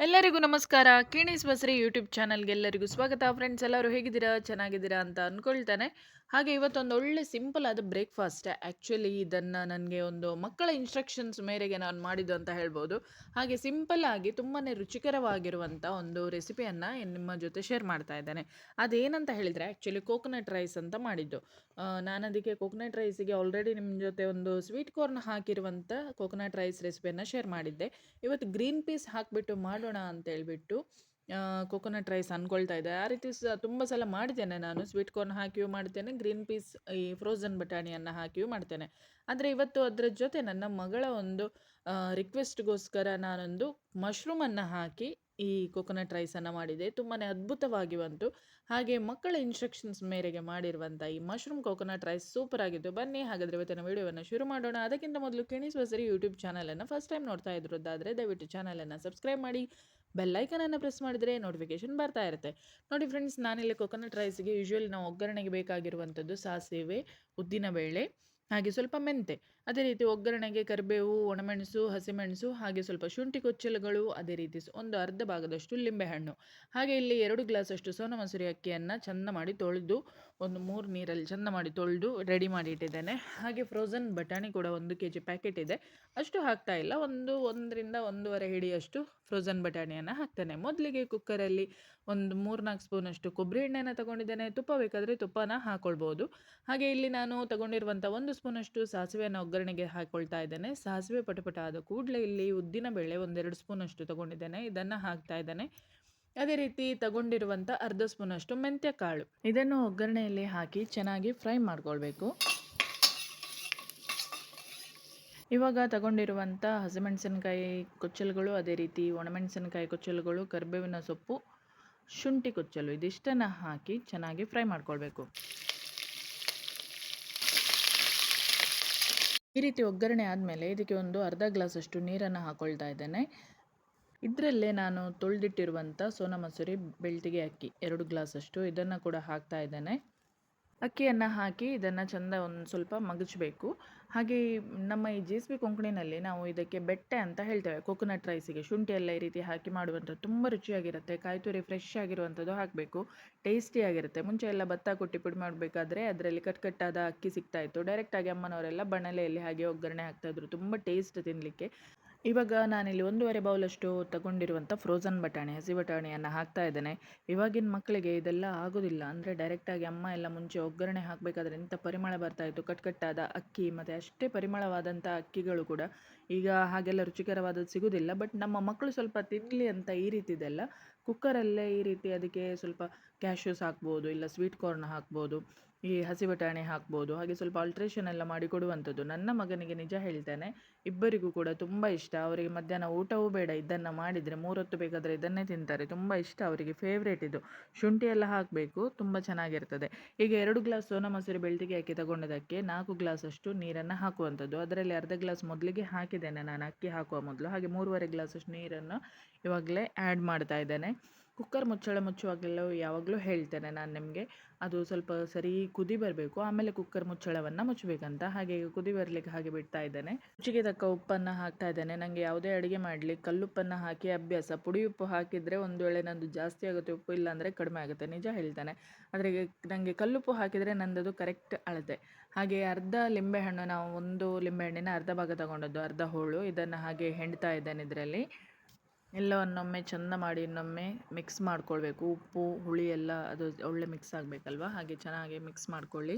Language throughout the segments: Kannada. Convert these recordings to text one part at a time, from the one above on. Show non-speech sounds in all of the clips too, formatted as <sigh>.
ಎಲ್ಲರಿಗೂ ನಮಸ್ಕಾರ. ಕಿಣೀಸ್ ಬಸ್ರಿ ಯೂಟ್ಯೂಬ್ ಚಾನಲ್ಗೆ ಎಲ್ಲರಿಗೂ ಸ್ವಾಗತ. ಫ್ರೆಂಡ್ಸ್ ಎಲ್ಲರೂ ಹೇಗಿದ್ದೀರಾ? ಚೆನ್ನಾಗಿದ್ದೀರಾ ಅಂತ ಅಂದ್ಕೊಳ್ತಾನೆ ಹಾಗೆ ಇವತ್ತೊಂದು ಒಳ್ಳೆ ಸಿಂಪಲ್ ಆದ ಬ್ರೇಕ್ಫಾಸ್ಟ್ ಆ್ಯಕ್ಚುಲಿ ಇದನ್ನು ನನಗೆ ಒಂದು ಮಕ್ಕಳ ಇನ್ಸ್ಟ್ರಕ್ಷನ್ಸ್ ಮೇರೆಗೆ ನಾನು ಮಾಡಿದ್ದು ಅಂತ ಹೇಳ್ಬೋದು. ಹಾಗೆ ಸಿಂಪಲ್ ಆಗಿ ತುಂಬಾ ರುಚಿಕರವಾಗಿರುವಂಥ ಒಂದು ರೆಸಿಪಿಯನ್ನು ನಿಮ್ಮ ಜೊತೆ ಶೇರ್ ಮಾಡ್ತಾ ಇದ್ದೇನೆ. ಅದೇನಂತ ಹೇಳಿದರೆ ಆ್ಯಕ್ಚುಲಿ ಕೋಕೋನಟ್ ರೈಸ್ ಅಂತ ಮಾಡಿದ್ದು. ನಾನು ಅದಕ್ಕೆ ಕೋಕೋನಟ್ ರೈಸಿಗೆ ಆಲ್ರೆಡಿ ನಿಮ್ಮ ಜೊತೆ ಒಂದು ಸ್ವೀಟ್ ಕಾರ್ನ್ ಹಾಕಿರುವಂಥ ಕೋಕೋನಟ್ ರೈಸ್ ರೆಸಿಪಿಯನ್ನು ಶೇರ್ ಮಾಡಿದ್ದೆ. ಇವತ್ತು ಗ್ರೀನ್ ಪೀಸ್ ಹಾಕಿಬಿಟ್ಟು ಮಾಡೋಣ ಅಂತ ಹೇಳ್ಬಿಟ್ಟು ಕೋಕೋನಟ್ ರೈಸ್ ಅಂದ್ಕೊಳ್ತಾ ಇದೆ ಆ ರೀತಿ ಸಹ ತುಂಬ ಸಲ ಮಾಡಿದ್ದೇನೆ ನಾನು. ಸ್ವೀಟ್ ಕಾರ್ನ್ ಹಾಕಿಯೂ ಮಾಡ್ತೇನೆ. ಗ್ರೀನ್ ಪೀಸ್ ಈ ಫ್ರೋಝನ್ ಬಟಾಣಿಯನ್ನು ಹಾಕಿಯೂ ಮಾಡ್ತೇನೆ. ಆದರೆ ಇವತ್ತು ಅದರ ಜೊತೆ ನನ್ನ ಮಗಳ ಒಂದು ರಿಕ್ವೆಸ್ಟ್ಗೋಸ್ಕರ ನಾನೊಂದು ಮಶ್ರೂಮನ್ನು ಹಾಕಿ ಈ ಕೊಕೊನಟ್ ರೈಸನ್ನು ಮಾಡಿದೆ. ತುಂಬಾ ಅದ್ಭುತವಾಗಿ ಬಂತು. ಹಾಗೆ ಮಕ್ಕಳ ಇನ್ಸ್ಟ್ರಕ್ಷನ್ಸ್ ಮೇರೆಗೆ ಮಾಡಿರುವಂಥ ಈ ಮಶ್ರೂಮ್ ಕೋಕೋನಟ್ ರೈಸ್ ಸೂಪರ್ ಆಗಿತ್ತು. ಬನ್ನಿ, ಹಾಗಾದರೆ ಇವತ್ತಿನ ವೀಡಿಯೋವನ್ನು ಶುರು ಮಾಡೋಣ. ಅದಕ್ಕಿಂತ ಮೊದಲು ಕೆಣಿಸುವ ಸರಿ ಯೂಟ್ಯೂಬ್ ಚಾನಲನ್ನು ಫಸ್ಟ್ ಟೈಮ್ ನೋಡ್ತಾ ಇದ್ರದ್ದಾದರೆ ದಯವಿಟ್ಟು ಚಾನಲನ್ನು ಸಬ್ಸ್ಕ್ರೈಬ್ ಮಾಡಿ. ಬೆಲ್ಲೈಕನನ್ನು ಪ್ರೆಸ್ ಮಾಡಿದರೆ ನೋಟಿಫಿಕೇಶನ್ ಬರ್ತಾ ಇರುತ್ತೆ. ನೋಡಿ ಫ್ರೆಂಡ್ಸ್ ನಾನಿಲ್ಲಿ ಕೊಕೊನಟ್ ರೈಸ್ಗೆ ಯೂಶ್ವಲಿ ನಾವು ಒಗ್ಗರಣೆಗೆ ಬೇಕಾಗಿರುವಂಥದ್ದು ಸಾಸಿವೆ ಉದ್ದಿನಬೇಳೆ ಹಾಗೆ ಸ್ವಲ್ಪ ಮೆಂತೆ ಅದೇ ರೀತಿ ಒಗ್ಗರಣೆಗೆ ಕರಿಬೇವು, ಒಣಮೆಣಸು, ಹಸಿಮೆಣಸು ಹಾಗೆ ಸ್ವಲ್ಪ ಶುಂಠಿ ಕೊಚ್ಚಲುಗಳು ಅದೇ ರೀತಿ ಒಂದು ಅರ್ಧ ಭಾಗದಷ್ಟು ಲಿಂಬೆಹಣ್ಣು. ಹಾಗೆ ಇಲ್ಲಿ ಎರಡು ಗ್ಲಾಸಷ್ಟು ಸೋನ ಮಸೂರಿ ಅಕ್ಕಿಯನ್ನು ಚಂದ ಮಾಡಿ ತೊಳೆದು ಒಂದು ಮೂರು ನೀರಲ್ಲಿ ಚಂದ ಮಾಡಿ ತೊಳೆದು ರೆಡಿ ಮಾಡಿ ಇಟ್ಟಿದ್ದೇನೆ. ಹಾಗೆ ಫ್ರೋಝನ್ ಬಟಾಣಿ ಕೂಡ ಒಂದು ಕೆ ಜಿ ಪ್ಯಾಕೆಟ್ ಇದೆ. ಅಷ್ಟು ಹಾಕ್ತಾ ಇಲ್ಲ. ಒಂದು ಒಂದರಿಂದ ಒಂದೂವರೆ ಹಿಡಿಯಷ್ಟು ಫ್ರೋಝನ್ ಬಟಾಣಿಯನ್ನು ಹಾಕ್ತೇನೆ. ಮೊದಲಿಗೆ ಕುಕ್ಕರಲ್ಲಿ ಒಂದು ಮೂರ್ನಾಲ್ಕು ಸ್ಪೂನಷ್ಟು ಕೊಬ್ಬರಿ ಎಣ್ಣೆನ ತಗೊಂಡಿದ್ದೇನೆ. ತುಪ್ಪ ಬೇಕಾದರೆ ತುಪ್ಪನ ಹಾಕ್ಕೊಳ್ಬೋದು ಹಾಗೆ ಇಲ್ಲಿ ನಾನು ತಗೊಂಡಿರುವಂಥ ಒಂದು ಸ್ಪೂನಷ್ಟು ಸಾಸಿವೆಯನ್ನು ಒಗ್ಗರಣೆಗೆ ಹಾಕ್ಕೊಳ್ತಾ ಇದ್ದೇನೆ. ಸಾಸಿವೆ ಪಟಪಟ ಆದ ಕೂಡಲೇ ಇಲ್ಲಿ ಉದ್ದಿನ ಬೇಳೆ ಒಂದೆರಡು ಸ್ಪೂನಷ್ಟು ತಗೊಂಡಿದ್ದೇನೆ. ಇದನ್ನು ಹಾಕ್ತಾ ಇದ್ದೇನೆ. ಅದೇ ರೀತಿ ತಗೊಂಡಿರುವಂಥ ಅರ್ಧ ಸ್ಪೂನಷ್ಟು ಮೆಂತ್ಯ ಕಾಳು ಇದನ್ನು ಒಗ್ಗರಣೆಯಲ್ಲಿ ಹಾಕಿ ಚೆನ್ನಾಗಿ ಫ್ರೈ ಮಾಡ್ಕೊಳ್ಬೇಕು. ಇವಾಗ ತಗೊಂಡಿರುವಂಥ ಹಸಿಮೆಣಸಿನಕಾಯಿ ಕೊಚ್ಚಲುಗಳು, ಅದೇ ರೀತಿ ಒಣಮೆಣಸಿನಕಾಯಿ ಕೊಚ್ಚಲುಗಳು, ಕರಿಬೇವಿನ ಸೊಪ್ಪು, ಶುಂಠಿ ಕೊಚ್ಚಲು, ಇದಿಷ್ಟನ್ನು ಹಾಕಿ ಚೆನ್ನಾಗಿ ಫ್ರೈ ಮಾಡ್ಕೊಳ್ಬೇಕು. ಈ ರೀತಿ ಒಗ್ಗರಣೆ ಆದಮೇಲೆ ಇದಕ್ಕೆ ಒಂದು ಅರ್ಧ ಗ್ಲಾಸಷ್ಟು ನೀರನ್ನು ಹಾಕ್ಕೊಳ್ತಾ ಇದ್ದೇನೆ. ಇದರಲ್ಲೇ ನಾನು ತೊಳೆದಿಟ್ಟಿರುವಂಥ ಸೋನಾ ಮಸೂರಿ ಬೆಳ್ತಿಗೆ ಅಕ್ಕಿ ಎರಡು ಗ್ಲಾಸಷ್ಟು ಇದನ್ನು ಕೂಡ ಹಾಕ್ತಾ ಇದ್ದೇನೆ. ಅಕ್ಕಿಯನ್ನು ಹಾಕಿ ಇದನ್ನು ಚಂದ ಒಂದು ಸ್ವಲ್ಪ ಮಗಚಬೇಕು ಹಾಗೆ ನಮ್ಮ ಈ ಜೆ ಎಸ್ ಬಿ ಕೊಂಕಣಿನಲ್ಲಿ ನಾವು ಇದಕ್ಕೆ ಬೆಟ್ಟೆ ಅಂತ ಹೇಳ್ತೇವೆ. ಕೊಕೊನಟ್ ರೈಸಿಗೆ ಶುಂಠಿ ಎಲ್ಲ ಈ ರೀತಿ ಹಾಕಿ ಮಾಡುವಂಥದ್ದು ತುಂಬ ರುಚಿಯಾಗಿರುತ್ತೆ. ಕಾಯಿ ತುರಿ ಫ್ರೆಶ್ ಆಗಿರುವಂಥದ್ದು ಹಾಕಬೇಕು. ಟೇಸ್ಟಿಯಾಗಿರುತ್ತೆ ಮುಂಚೆ ಎಲ್ಲ ಭತ್ತ ಕೊಟ್ಟಿ ಪುಡಿ ಮಾಡಬೇಕಾದ್ರೆ ಅದರಲ್ಲಿ ಕಟ್ ಕಟ್ಟಾದ ಅಕ್ಕಿ ಸಿಗ್ತಾ ಇತ್ತು. ಡೈರೆಕ್ಟಾಗಿ ಅಮ್ಮನವರೆಲ್ಲ ಬಣಲೆಯಲ್ಲಿ ಹಾಗೆ ಒಗ್ಗರಣೆ ಹಾಕ್ತಾಯಿದ್ರು ತುಂಬ ಟೇಸ್ಟ್ ತಿನ್ನಲಿಕ್ಕೆ ಇವಾಗ ನಾನಿಲ್ಲಿ ಒಂದೂವರೆ ಬೌಲಷ್ಟು ತಗೊಂಡಿರುವಂಥ ಫ್ರೋಝನ್ ಬಟಾಣಿ, ಹಸಿ ಬಟಾಣಿಯನ್ನು ಹಾಕ್ತಾ ಇದ್ದೇನೆ. ಇವಾಗಿನ ಮಕ್ಕಳಿಗೆ ಇದೆಲ್ಲ ಆಗೋದಿಲ್ಲ. ಅಂದರೆ ಡೈರೆಕ್ಟಾಗಿ ಅಮ್ಮ ಎಲ್ಲ ಮುಂಚೆ ಒಗ್ಗರಣೆ ಹಾಕಬೇಕಾದ್ರೆ ಇಂಥ ಪರಿಮಳ ಬರ್ತಾಯಿತ್ತು ಕಟ್ಕಟ್ಟಾದ ಕಟ್ ಕಟ್ಟಾದ ಅಕ್ಕಿ, ಮತ್ತು ಅಷ್ಟೇ ಪರಿಮಳವಾದಂಥ ಅಕ್ಕಿಗಳು ಕೂಡ ಈಗ ಹಾಗೆಲ್ಲ ರುಚಿಕರವಾದದ್ದು ಸಿಗೋದಿಲ್ಲ. ಬಟ್ ನಮ್ಮ ಮಕ್ಕಳು ಸ್ವಲ್ಪ ತಿನ್ನಲಿ ಅಂತ ಈ ರೀತಿದೆಲ್ಲ. ಕುಕ್ಕರಲ್ಲೇ ಈ ರೀತಿ ಅದಕ್ಕೆ ಸ್ವಲ್ಪ ಕ್ಯಾಶ್ಯೂಸ್ ಹಾಕ್ಬೋದು, ಇಲ್ಲ ಸ್ವೀಟ್ ಕಾರ್ನ್ ಹಾಕ್ಬೋದು. ಈ ಹಸಿ ಬಟಾಣಿ ಹಾಕ್ಬೋದು. ಹಾಗೆ ಸ್ವಲ್ಪ ಆಲ್ಟ್ರೇಷನ್ ಎಲ್ಲ ಮಾಡಿ ಕೊಡುವಂಥದ್ದು. ನನ್ನ ಮಗನಿಗೆ ನಿಜ ಹೇಳ್ತೇನೆ, ಇಬ್ಬರಿಗೂ ಕೂಡ ತುಂಬ ಇಷ್ಟ. ಅವರಿಗೆ ಮಧ್ಯಾಹ್ನ ಊಟವೂ ಬೇಡ, ಇದನ್ನು ಮಾಡಿದರೆ ಮೂರೊತ್ತು ಬೇಕಾದರೆ ಇದನ್ನೇ ತಿಂತಾರೆ. ತುಂಬ ಇಷ್ಟ ಅವರಿಗೆ ಫೇವ್ರೇಟ್ ಇದು. ಶುಂಠಿ ಎಲ್ಲ ಹಾಕಬೇಕು, ತುಂಬ ಚೆನ್ನಾಗಿರ್ತದೆ. ಈಗ ಎರಡು ಗ್ಲಾಸ್ ಸೋನಾ ಮೊಸರು ಬೆಳ್ತಿಗೆ ಅಕ್ಕಿ ತಗೊಂಡದಕ್ಕೆ ನಾಲ್ಕು ಗ್ಲಾಸ್ ಅಷ್ಟು ನೀರನ್ನು ಹಾಕುವಂಥದ್ದು. ಅದರಲ್ಲಿ ಅರ್ಧ ಗ್ಲಾಸ್ ಮೊದಲಿಗೆ ಹಾಕಿದ್ದೇನೆ ನಾನು, ಅಕ್ಕಿ ಹಾಕುವ ಮೊದಲು. ಹಾಗೆ ಮೂರುವರೆ ಗ್ಲಾಸ್ ಅಷ್ಟು ನೀರನ್ನು ಇವಾಗಲೇ ಆ್ಯಡ್ ಮಾಡ್ತಾ ಇದ್ದೇನೆ. ಕುಕ್ಕರ್ ಮುಚ್ಚಳ ಮುಚ್ಚುವಾಗೆಲ್ಲ ಯಾವಾಗಲೂ ಹೇಳ್ತೇನೆ ನಾನು ನಿಮಗೆ. ಅದು ಸ್ವಲ್ಪ ಸರಿ ಕುದಿ ಬರಬೇಕು, ಆಮೇಲೆ ಕುಕ್ಕರ್ ಮುಚ್ಚಳವನ್ನು ಮುಚ್ಚಬೇಕಂತ ಹಾಗೆ ಕುದಿ ಬರಲಿಕ್ಕೆ ಹಾಗೆ ಬಿಡ್ತಾ ಇದ್ದೇನೆ. ರುಚಿಗೆ ತಕ್ಕ ಉಪ್ಪನ್ನು ಹಾಕ್ತಾ ಇದ್ದೇನೆ. ನನಗೆ ಯಾವುದೇ ಅಡುಗೆ ಮಾಡಲಿ ಕಲ್ಲುಪ್ಪನ್ನು ಹಾಕಿ ಅಭ್ಯಾಸ, ಪುಡಿ ಉಪ್ಪು ಹಾಕಿದರೆ ಒಂದು ವೇಳೆ ನಂದು ಜಾಸ್ತಿ ಆಗುತ್ತೆ, ಉಪ್ಪು ಇಲ್ಲ ಅಂದರೆ ಕಡಿಮೆ ಆಗುತ್ತೆ, ನಿಜ ಹೇಳ್ತೇನೆ. ಆದರೆ ನನಗೆ ಕಲ್ಲುಪ್ಪು ಹಾಕಿದರೆ ನಂದದು ಕರೆಕ್ಟ್ ಅಳತೆ. ಹಾಗೆ ಅರ್ಧ ಲಿಂಬೆಹಣ್ಣು, ನಾವು ಒಂದು ಲಿಂಬೆಹಣ್ಣಿನ ಅರ್ಧ ಭಾಗ ತಗೊಂಡದ್ದು, ಅರ್ಧ ಹೋಳು, ಇದನ್ನು ಹಾಗೆ ಹೆಣ್ತಾ ಇದ್ದೇನೆ ಇದರಲ್ಲಿ. ಎಲ್ಲವನ್ನೊಮ್ಮೆ ಚಂದ ಮಾಡಿ ಇನ್ನೊಮ್ಮೆ ಮಿಕ್ಸ್ ಮಾಡ್ಕೊಳ್ಬೇಕು. ಉಪ್ಪು, ಹುಳಿ ಎಲ್ಲ ಅದು ಒಳ್ಳೆ ಮಿಕ್ಸ್ ಆಗಬೇಕಲ್ವ? ಹಾಗೆ ಚೆನ್ನಾಗಿ ಮಿಕ್ಸ್ ಮಾಡ್ಕೊಳ್ಳಿ.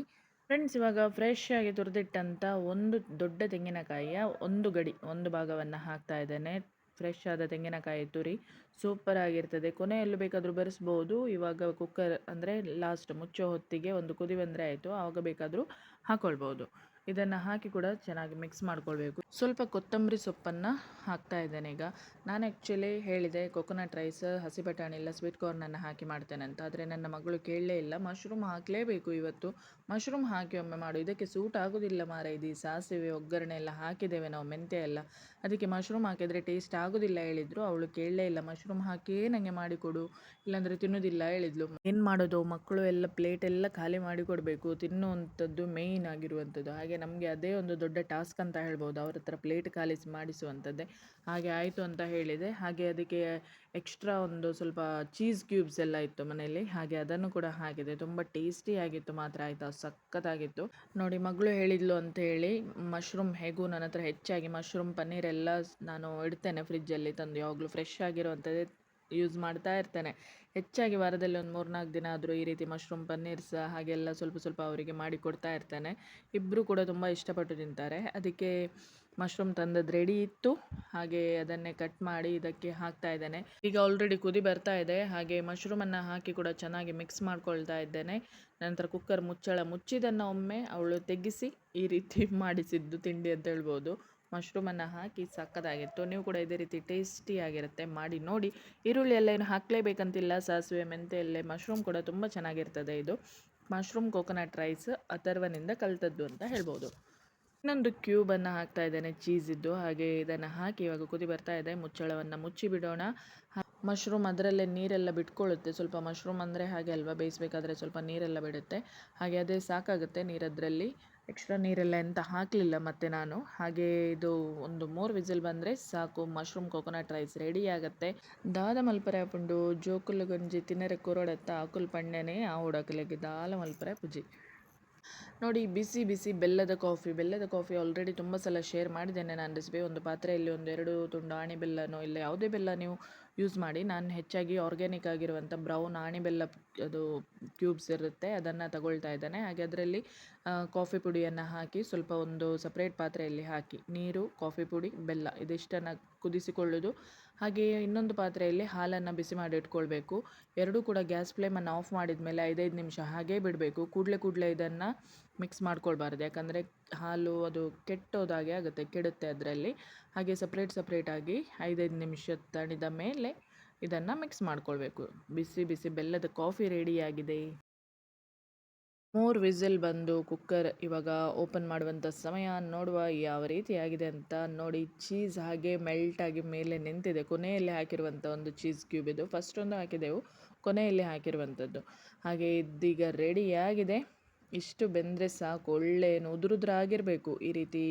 ಫ್ರೆಂಡ್ಸ್ ಇವಾಗ ಫ್ರೆಶ್ ಆಗಿ ತುರಿದಿಟ್ಟಂಥ ಒಂದು ದೊಡ್ಡ ತೆಂಗಿನಕಾಯಿಯ ಒಂದು ಗಡಿ, ಒಂದು ಭಾಗವನ್ನು ಹಾಕ್ತಾ ಇದ್ದೇನೆ. ಫ್ರೆಶ್ ಆದ ತೆಂಗಿನಕಾಯಿ ತುರಿ ಸೂಪರ್ ಆಗಿರ್ತದೆ. ಕೊನೆಯಲ್ಲೂ ಬೇಕಾದರೂ ಬೆರೆಸ್ಬೋದು. ಇವಾಗ ಕುಕ್ಕರ್ ಅಂದರೆ ಲಾಸ್ಟ್ ಮುಚ್ಚೋ ಹೊತ್ತಿಗೆ ಒಂದು ಕುದಿ ಬಂದರೆ ಆಯಿತು. ಆವಾಗ ಬೇಕಾದರೂ ಹಾಕ್ಕೊಳ್ಬೋದು ಇದನ್ನು ಹಾಕಿ ಕೂಡ ಚೆನ್ನಾಗಿ ಮಿಕ್ಸ್ ಮಾಡ್ಕೊಳ್ಬೇಕು. ಸ್ವಲ್ಪ ಕೊತ್ತಂಬರಿ ಸೊಪ್ಪನ್ನು ಹಾಕ್ತಾ ಇದ್ದೇನೆ ಈಗ. ನಾನು ಆ್ಯಕ್ಚುಲಿ ಹೇಳಿದೆ ಕೊಕೊನಟ್ ರೈಸ್ ಹಸಿ ಬಟಾಣಿ ಇಲ್ಲ ಸ್ವೀಟ್ ಕಾರ್ನನ್ನು ಹಾಕಿ ಮಾಡ್ತೇನೆ ಅಂತ. ಆದರೆ ನನ್ನ ಮಗಳು ಕೇಳಲೇ ಇಲ್ಲ. ಮಶ್ರೂಮ್ ಹಾಕಲೇಬೇಕು ಇವತ್ತು. ಮಶ್ರೂಮ್ ಹಾಕಿ ಒಮ್ಮೆ ಮಾಡು. ಇದಕ್ಕೆ ಸೂಟ್ ಆಗೋದಿಲ್ಲ ಮಾರ, ಇದು ಸಾಸಿವೆ ಒಗ್ಗರಣೆ ಎಲ್ಲ ಹಾಕಿದ್ದೇವೆ ನಾವು ಮೆಂತ್ಯ ಎಲ್ಲ. ಅದಕ್ಕೆ ಮಶ್ರೂಮ್ ಹಾಕಿದರೆ ಟೇಸ್ಟ್ ಆಗೋದಿಲ್ಲ ಹೇಳಿದ್ರು. ಅವಳು ಕೇಳಲೇ ಇಲ್ಲ ಮಶ್ರೂಮ್ ಹಾಕೇ ನನಗೆ ಮಾಡಿಕೊಡು ಇಲ್ಲಾಂದರೆ ತಿನ್ನೋದಿಲ್ಲ, ಹೇಳಿದ್ಲು. ಏನು ಮಾಡೋದು, ಮಕ್ಕಳು ಎಲ್ಲ ಪ್ಲೇಟ್ ಎಲ್ಲ ಖಾಲಿ ಮಾಡಿ ಕೊಡಬೇಕು, ತಿನ್ನುವಂಥದ್ದು ಮೇಯ್ನ್ ಆಗಿರುವಂಥದ್ದು. ಹಾಗೆ ನಮಗೆ ಅದೇ ಒಂದು ದೊಡ್ಡ ಟಾಸ್ಕ್ ಅಂತ ಹೇಳ್ಬೋದು. ಅವರ ಹತ್ರ ಪ್ಲೇಟ್ ಖಾಲಿ ಮಾಡಿಸುವಂಥದ್ದೇ. ಹಾಗೆ ಆಯಿತು ಅಂತ ಹೇಳಿದೆ. ಹಾಗೆ ಅದಕ್ಕೆ ಎಕ್ಸ್ಟ್ರಾ ಒಂದು ಸ್ವಲ್ಪ ಚೀಸ್ ಕ್ಯೂಬ್ಸ್ ಎಲ್ಲ ಇತ್ತು ಮನೆಯಲ್ಲಿ. ಹಾಗೆ ಅದನ್ನು ಕೂಡ ಹಾಕಿದೆ. ತುಂಬ ಟೇಸ್ಟಿಯಾಗಿತ್ತು ಮಾತ್ರ. ಆಯಿತಾ? ಸಖತ್ತಾಗಿತ್ತು. ನೋಡಿ, ಮಗಳು ಹೇಳಿದ್ಲು ಅಂತ ಹೇಳಿ, ಮಶ್ರೂಮ್ ಹೇಗೂ ನನ್ನ ಹತ್ರ ಹೆಚ್ಚಾಗಿ ಮಶ್ರೂಮ್ ಪನ್ನೀರ್ ಎಲ್ಲ ನಾನು ಇಡ್ತೇನೆ ಫ್ರಿಜ್ಜಲ್ಲಿ ತಂದು. ಯಾವಾಗಲೂ ಫ್ರೆಶ್ ಆಗಿರುವಂಥದ್ದೇ ಯೂಸ್ ಮಾಡ್ತಾ ಇರ್ತೇನೆ. ಹೆಚ್ಚಾಗಿ ವಾರದಲ್ಲಿ ಒಂದು ಮೂರು ನಾಲ್ಕು ದಿನ ಆದರೂ ಈ ರೀತಿ ಮಶ್ರೂಮ್ ಪನ್ನೀರ್ ಸಹ ಹಾಗೆಲ್ಲ ಸ್ವಲ್ಪ ಸ್ವಲ್ಪ ಅವರಿಗೆ ಮಾಡಿ ಕೊಡ್ತಾ ಇರ್ತೇನೆ. ಇಬ್ಬರು ಕೂಡ ತುಂಬ ಇಷ್ಟಪಟ್ಟು ತಿಂತಾರೆ. ಅದಕ್ಕೆ ಮಶ್ರೂಮ್ ತಂದದ್ದು ರೆಡಿ ಇತ್ತು. ಹಾಗೆ ಅದನ್ನೇ ಕಟ್ ಮಾಡಿ ಇದಕ್ಕೆ ಹಾಕ್ತಾ ಇದ್ದೇನೆ. ಈಗ ಆಲ್ರೆಡಿ ಕುದಿ ಬರ್ತಾ ಇದೆ. ಹಾಗೆ ಮಶ್ರೂಮನ್ನು ಹಾಕಿ ಕೂಡ ಚೆನ್ನಾಗಿ ಮಿಕ್ಸ್ ಮಾಡ್ಕೊಳ್ತಾ ಇದ್ದೇನೆ. ನಂತರ ಕುಕ್ಕರ್ ಮುಚ್ಚಳ ಮುಚ್ಚಿದನ್ನು ಒಮ್ಮೆ ಅವಳು ತೆಗೆಸಿ ಈ ರೀತಿ <laughs> ಮಾಡಿಸಿದ್ದು ತಿಂಡಿ ಅಂತ ಹೇಳ್ಬೋದು. ಮಶ್ರೂಮನ್ನು ಹಾಕಿ ಸಕ್ಕದಾಗಿತ್ತು. ನೀವು ಕೂಡ ಇದೇ ರೀತಿ ಟೇಸ್ಟಿಯಾಗಿರುತ್ತೆ ಮಾಡಿ ನೋಡಿ. ಈರುಳ್ಳಿ ಎಲ್ಲ ಏನು ಹಾಕಲೇಬೇಕಂತಿಲ್ಲ. ಸಾಸಿವೆ ಮೆಂತೆ ಎಲ್ಲೇ ಮಶ್ರೂಮ್ ಕೂಡ ತುಂಬ ಚೆನ್ನಾಗಿರ್ತದೆ ಇದು. ಮಶ್ರೂಮ್ ಕೋಕೋನಟ್ ರೈಸ್ ಅಥರ್ವನಿಂದ ಕಲಿತದ್ದು ಅಂತ ಹೇಳ್ಬೋದು. ಇನ್ನೊಂದು ಕ್ಯೂಬನ್ನು ಹಾಕ್ತಾ ಇದ್ದೇನೆ, ಚೀಸ್ ಇದ್ದು. ಹಾಗೆ ಇದನ್ನು ಹಾಕಿ ಇವಾಗ ಕುದಿ ಬರ್ತಾ ಇದೆ. ಮುಚ್ಚಳವನ್ನು ಮುಚ್ಚಿ ಬಿಡೋಣ. ಮಶ್ರೂಮ್ ಅದರಲ್ಲೇ ನೀರೆಲ್ಲ ಬಿಟ್ಕೊಳ್ಳುತ್ತೆ. ಸ್ವಲ್ಪ ಮಶ್ರೂಮ್ ಅಂದರೆ ಹಾಗೆ ಅಲ್ವಾ? ಬೇಯಿಸಬೇಕಾದ್ರೆ ಸ್ವಲ್ಪ ನೀರೆಲ್ಲ ಬಿಡುತ್ತೆ. ಹಾಗೆ ಅದೇ ಸಾಕಾಗುತ್ತೆ ನೀರದ್ರಲ್ಲಿ. ಎಕ್ಸ್ಟ್ರಾ ನೀರೆಲ್ಲ ಎಂತ ಹಾಕಲಿಲ್ಲ ಮತ್ತೆ ನಾನು. ಹಾಗೆ ಇದು ಒಂದು ಮೂರು ವಿಸಿಲ್ ಬಂದರೆ ಸಾಕು. ಮಶ್ರೂಮ್ ಕೋಕೋನಟ್ ರೈಸ್ ರೆಡಿ ಆಗುತ್ತೆ. ದಾದ ಮಲ್ಪರೆ ಪುಂಡು ಜೋಕುಲು ಗಂಜಿ ತಿನ್ನರೆ ಕುರೋಡತ್ತ ಆಕುಲ್ ಪಣ್ಣೆನೇ ಆ ಉಡಕಲೆಗೆ ದಾಲ ಮಲ್ಪರೆ ಪುಜಿ. ನೋಡಿ, ಬಿಸಿ ಬಿಸಿ ಬೆಲ್ಲದ ಕಾಫಿ. ಬೆಲ್ಲದ ಕಾಫಿ ಆಲ್ರೆಡಿ ತುಂಬ ಸಲ ಶೇರ್ ಮಾಡಿದ್ದೇನೆ ನಾನು ರೆಸಿಪಿ ಒಂದು ಪಾತ್ರೆಯಲ್ಲಿ ಒಂದು ಎರಡು ತುಂಡು ಆಣಿ ಬೆಲ್ಲನೋ ಇಲ್ಲ ಯಾವುದೇ ಬೆಲ್ಲ ನೀವು ಯೂಸ್ ಮಾಡಿ. ನಾನು ಹೆಚ್ಚಾಗಿ ಆರ್ಗ್ಯಾನಿಕ್ ಆಗಿರುವಂಥ ಬ್ರೌನ್ ಆಣಿ ಬೆಲ್ಲ ಅದು ಕ್ಯೂಬ್ಸ್ ಇರುತ್ತೆ, ಅದನ್ನು ತಗೊಳ್ತಾ ಇದ್ದಾನೆ. ಹಾಗೆ ಅದರಲ್ಲಿ ಕಾಫಿ ಪುಡಿಯನ್ನು ಹಾಕಿ ಸ್ವಲ್ಪ ಒಂದು ಸಪ್ರೇಟ್ ಪಾತ್ರೆಯಲ್ಲಿ ಹಾಕಿ. ನೀರು, ಕಾಫಿ ಪುಡಿ, ಬೆಲ್ಲ ಇದಿಷ್ಟನ್ನು ಕುದಿಸಿಕೊಳ್ಳೋದು. ಹಾಗೆಯೇ ಇನ್ನೊಂದು ಪಾತ್ರೆಯಲ್ಲಿ ಹಾಲನ್ನು ಬಿಸಿ ಮಾಡಿ ಇಟ್ಕೊಳ್ಬೇಕು. ಎರಡೂ ಕೂಡ ಗ್ಯಾಸ್ ಫ್ಲೇಮನ್ನು ಆಫ್ ಮಾಡಿದ ಮೇಲೆ ಐದೈದು ನಿಮಿಷ ಹಾಗೇ ಬಿಡಬೇಕು. ಕೂಡಲೇ ಕೂಡಲೇ ಇದನ್ನು ಮಿಕ್ಸ್ ಮಾಡ್ಕೊಳ್ಬಾರ್ದು. ಯಾಕಂದರೆ ಹಾಲು ಅದು ಕೆಟ್ಟೋದಾಗೆ ಆಗುತ್ತೆ, ಕೆಡುತ್ತೆ ಅದರಲ್ಲಿ. ಹಾಗೆ ಸಪ್ರೇಟ್ ಸಪ್ರೇಟಾಗಿ ಐದೈದು ನಿಮಿಷ ತಣಿದ ಮೇಲೆ ಇದನ್ನು ಮಿಕ್ಸ್ ಮಾಡ್ಕೊಳ್ಬೇಕು. ಬಿಸಿ ಬಿಸಿ ಬೆಲ್ಲದ ಕಾಫಿ ರೆಡಿಯಾಗಿದೆ ಮೂರು ವಿಸಿಲ್ ಬಂದು ಕುಕ್ಕರ್ ಇವಾಗ ಓಪನ್ ಮಾಡುವಂಥ ಸಮಯ ನೋಡುವ ಯಾವ ರೀತಿ ಆಗಿದೆ ಅಂತ ನೋಡಿ ಚೀಸ್ ಹಾಗೆ ಮೆಲ್ಟಾಗಿ ಮೇಲೆ ನಿಂತಿದೆ. ಕೊನೆಯಲ್ಲಿ ಹಾಕಿರುವಂಥ ಒಂದು ಚೀಸ್ ಕ್ಯೂಬ್ ಇದು. ಫಸ್ಟ್ ಒಂದು ಹಾಕಿದೆವು. ಕೊನೆಯಲ್ಲಿ ಹಾಕಿರುವಂಥದ್ದು ಹಾಗೆ ಇದೀಗ ರೆಡಿಯಾಗಿದೆ ಇಷ್ಟು ಬೆಂದರೆ ಸಾಕು. ಒಳ್ಳೆ ಉದುರುದ್ರಾಗಿರಬೇಕು ಈ ರೀತಿ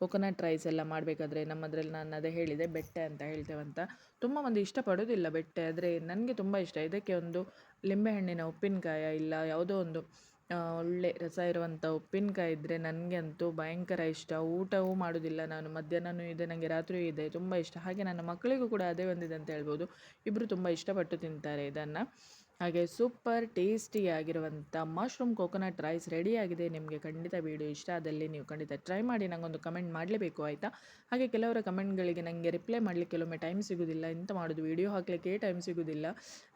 ಕೊಕೊನಟ್ ರೈಸ್ ಎಲ್ಲ ಮಾಡಬೇಕಾದ್ರೆ ನಮ್ಮದ್ರಲ್ಲಿ ನಾನು ಅದೇ ಹೇಳಿದೆ, ಬೆಟ್ಟೆ ಅಂತ ಹೇಳ್ತೇವಂತ. ತುಂಬ ಒಂದು ಇಷ್ಟಪಡೋದಿಲ್ಲ ಬೆಟ್ಟೆ, ಆದರೆ ನನಗೆ ತುಂಬ ಇಷ್ಟ. ಇದಕ್ಕೆ ಒಂದು ಲಿಂಬೆಹಣ್ಣಿನ ಉಪ್ಪಿನಕಾಯ ಇಲ್ಲ, ಯಾವುದೋ ಒಂದು ಒಳ್ಳೆ ರಸ ಇರುವಂಥ ಉಪ್ಪಿನಕಾಯಿ ಇದ್ದರೆ ನನಗೆ ಅಂತೂ ಭಯಂಕರ ಇಷ್ಟ. ಊಟವೂ ಮಾಡೋದಿಲ್ಲ ನಾನು ಮಧ್ಯಾಹ್ನವೂ ಇದೆ ನನಗೆ ರಾತ್ರಿಯೂ ಇದೆ, ತುಂಬ ಇಷ್ಟ. ಹಾಗೆ ನನ್ನ ಮಕ್ಕಳಿಗೂ ಕೂಡ ಅದೇ ಒಂದಿದೆ ಅಂತ ಹೇಳ್ಬೋದು. ಇಬ್ಬರು ತುಂಬ ಇಷ್ಟಪಟ್ಟು ತಿಂತಾರೆ ಇದನ್ನು. ಹಾಗೆ ಸೂಪರ್ ಟೇಸ್ಟಿಯಾಗಿರುವಂಥ ಮಶ್ರೂಮ್ ಕೋಕೋನಟ್ ರೈಸ್ ರೆಡಿಯಾಗಿದೆ ನಿಮಗೆ ಖಂಡಿತ ವೀಡಿಯೋ ಇಷ್ಟ ಆದಲ್ಲಿ ನೀವು ಖಂಡಿತ ಟ್ರೈ ಮಾಡಿ ನನಗೊಂದು ಕಮೆಂಟ್ ಮಾಡಲೇಬೇಕು, ಆಯಿತಾ? ಹಾಗೆ ಕೆಲವರ ಕಮೆಂಟ್ಗಳಿಗೆ ನನಗೆ ರಿಪ್ಲೈ ಮಾಡಲಿಕ್ಕೆ ಕೆಲವೊಮ್ಮೆ ಟೈಮ್ ಸಿಗೋದಿಲ್ಲ. ಎಂತ ಮಾಡೋದು? ವೀಡಿಯೋ ಹಾಕಲಿಕ್ಕೆ ಟೈಮ್ ಸಿಗೋದಿಲ್ಲ.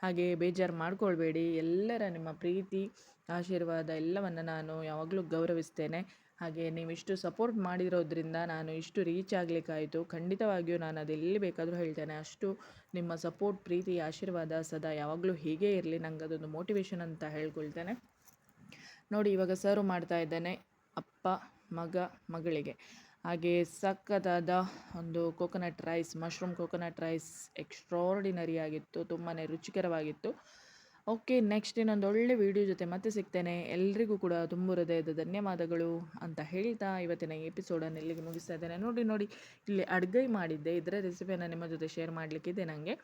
ಹಾಗೆ ಬೇಜಾರು ಮಾಡ್ಕೊಳ್ಬೇಡಿ. ಎಲ್ಲರ ನಿಮ್ಮ ಪ್ರೀತಿ, ಆಶೀರ್ವಾದ ಎಲ್ಲವನ್ನು ನಾನು ಯಾವಾಗಲೂ ಗೌರವಿಸ್ತೇನೆ. ಹಾಗೆ ನೀವು ಇಷ್ಟು ಸಪೋರ್ಟ್ ಮಾಡಿರೋದ್ರಿಂದ ನಾನು ಇಷ್ಟು ರೀಚ್ ಆಗಲಿಕ್ಕಾಯಿತು. ಖಂಡಿತವಾಗಿಯೂ ನಾನು ಅದು ಎಲ್ಲಿ ಬೇಕಾದರೂ ಹೇಳ್ತೇನೆ. ಅಷ್ಟು ನಿಮ್ಮ ಸಪೋರ್ಟ್ ಪ್ರೀತಿ, ಆಶೀರ್ವಾದ ಸದಾ ಯಾವಾಗಲೂ ಹೀಗೆ ಇರಲಿ. ನಂಗೆ ಅದೊಂದು ಮೋಟಿವೇಶನ್ ಅಂತ ಹೇಳ್ಕೊಳ್ತೇನೆ. ನೋಡಿ, ಇವಾಗ ಸರ್ವ್ ಮಾಡ್ತಾ ಇದ್ದೇನೆ ಅಪ್ಪ, ಮಗ, ಮಗಳಿಗೆ. ಹಾಗೆ ಸಕ್ಕತ್ತಾದ ಒಂದು coconut rice mushroom coconut rice extraordinary ಆಗಿತ್ತು. ತುಂಬಾ ರುಚಿಕರವಾಗಿತ್ತು. ಓಕೆ, ನೆಕ್ಸ್ಟ್ ಇನ್ನೊಂದು ಒಳ್ಳೆ ವಿಡಿಯೋ ಜೊತೆ ಮತ್ತೆ ಸಿಗ್ತೇನೆ. ಎಲ್ರಿಗೂ ಕೂಡ ತುಂಬ ಹೃದಯದ ಧನ್ಯವಾದಗಳು ಅಂತ ಹೇಳ್ತಾ ಇವತ್ತಿನ ಎಪಿಸೋಡನ್ನು ಇಲ್ಲಿಗೆ ಮುಗಿಸ್ತಾ ಇದ್ದೇನೆ. ನೋಡಿ ನೋಡಿ, ಇಲ್ಲಿ ಅಡುಗೆ ಮಾಡಿದ್ದೆ. ಇದರ ರೆಸಿಪಿಯನ್ನು ನಿಮ್ಮ ಜೊತೆ ಶೇರ್ ಮಾಡಲಿಕ್ಕಿದೆ ನನಗೆ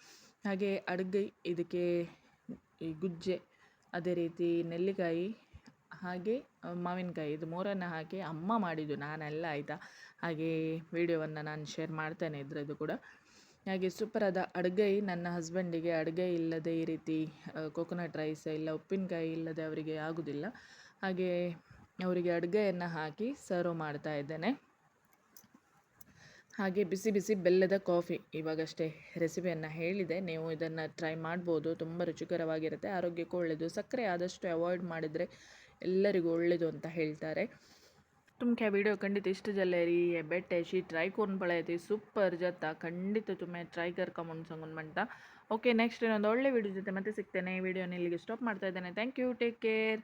ಹಾಗೆ ಅಡುಗೆ, ಇದಕ್ಕೆ ಈ ಗುಜ್ಜೆ, ಅದೇ ರೀತಿ ನೆಲ್ಲಿಕಾಯಿ, ಹಾಗೆ ಮಾವಿನಕಾಯಿ, ಇದು ಮೂರನ್ನು ಹಾಕಿ ಅಮ್ಮ ಮಾಡಿದ್ದು ನಾನೆಲ್ಲ ಆಯಿತಾ? ಹಾಗೆ ವಿಡಿಯೋವನ್ನು ನಾನು ಶೇರ್ ಮಾಡ್ತೇನೆ ಇದರದ್ದು ಕೂಡ. ಹಾಗೆ ಸೂಪರಾದ ಅಡುಗೆ ನನ್ನ ಹಸ್ಬೆಂಡಿಗೆ. ಅಡುಗೆ ಇಲ್ಲದೆ ಈ ರೀತಿ ಕೊಕೊನಟ್ ರೈಸ್ ಇಲ್ಲ, ಉಪ್ಪಿನಕಾಯಿ ಇಲ್ಲದೆ ಅವರಿಗೆ ಆಗೋದಿಲ್ಲ. ಹಾಗೆ ಅವರಿಗೆ ಅಡುಗೆಯನ್ನು ಹಾಕಿ ಸರ್ವ್ ಮಾಡ್ತಾ ಇದ್ದೇನೆ. ಹಾಗೆ ಬಿಸಿ ಬಿಸಿ ಬೆಲ್ಲದ ಕಾಫಿ ಇವಾಗಷ್ಟೇ ರೆಸಿಪಿಯನ್ನು ಹೇಳಿದೆ. ನೀವು ಇದನ್ನು ಟ್ರೈ ಮಾಡ್ಬೋದು. ತುಂಬ ರುಚಿಕರವಾಗಿರುತ್ತೆ. ಆರೋಗ್ಯಕ್ಕೂ ಒಳ್ಳೆಯದು ಸಕ್ಕರೆ ಆದಷ್ಟು ಅವಾಯ್ಡ್ ಮಾಡಿದರೆ ಎಲ್ಲರಿಗೂ ಒಳ್ಳೆಯದು ಅಂತ ಹೇಳ್ತಾರೆ. तुमच्या व्हिडिओ खंडित इष्ट झाले री बेट्याची ट्राय करून पळय ಸೂಪರ್ ಜೊತ್ತ ಖಂಡಿತ ತುಂಬ ಟ್ರೈ ಕರ್ಕ म्हणून सांगून म्हणता ಓಕೆ ನೆಕ್ಸ್ಟ್ ಇನ್ನೊಂದು ಒಳ್ಳೆ ವಿಡಿಯೋ ಜೊತೆ ಮತ್ತೆ ಸಿಗ್ತೇನೆ ವಿಡಿಯೋನ ಇಲ್ಲಿಗೆ ಸ್ಟಾಪ್ ಮಾಡ್ತಾ ಇದ್ದೇನೆ ಥ್ಯಾಂಕ್ ಯು ಟೇಕ್ ಕೇರ್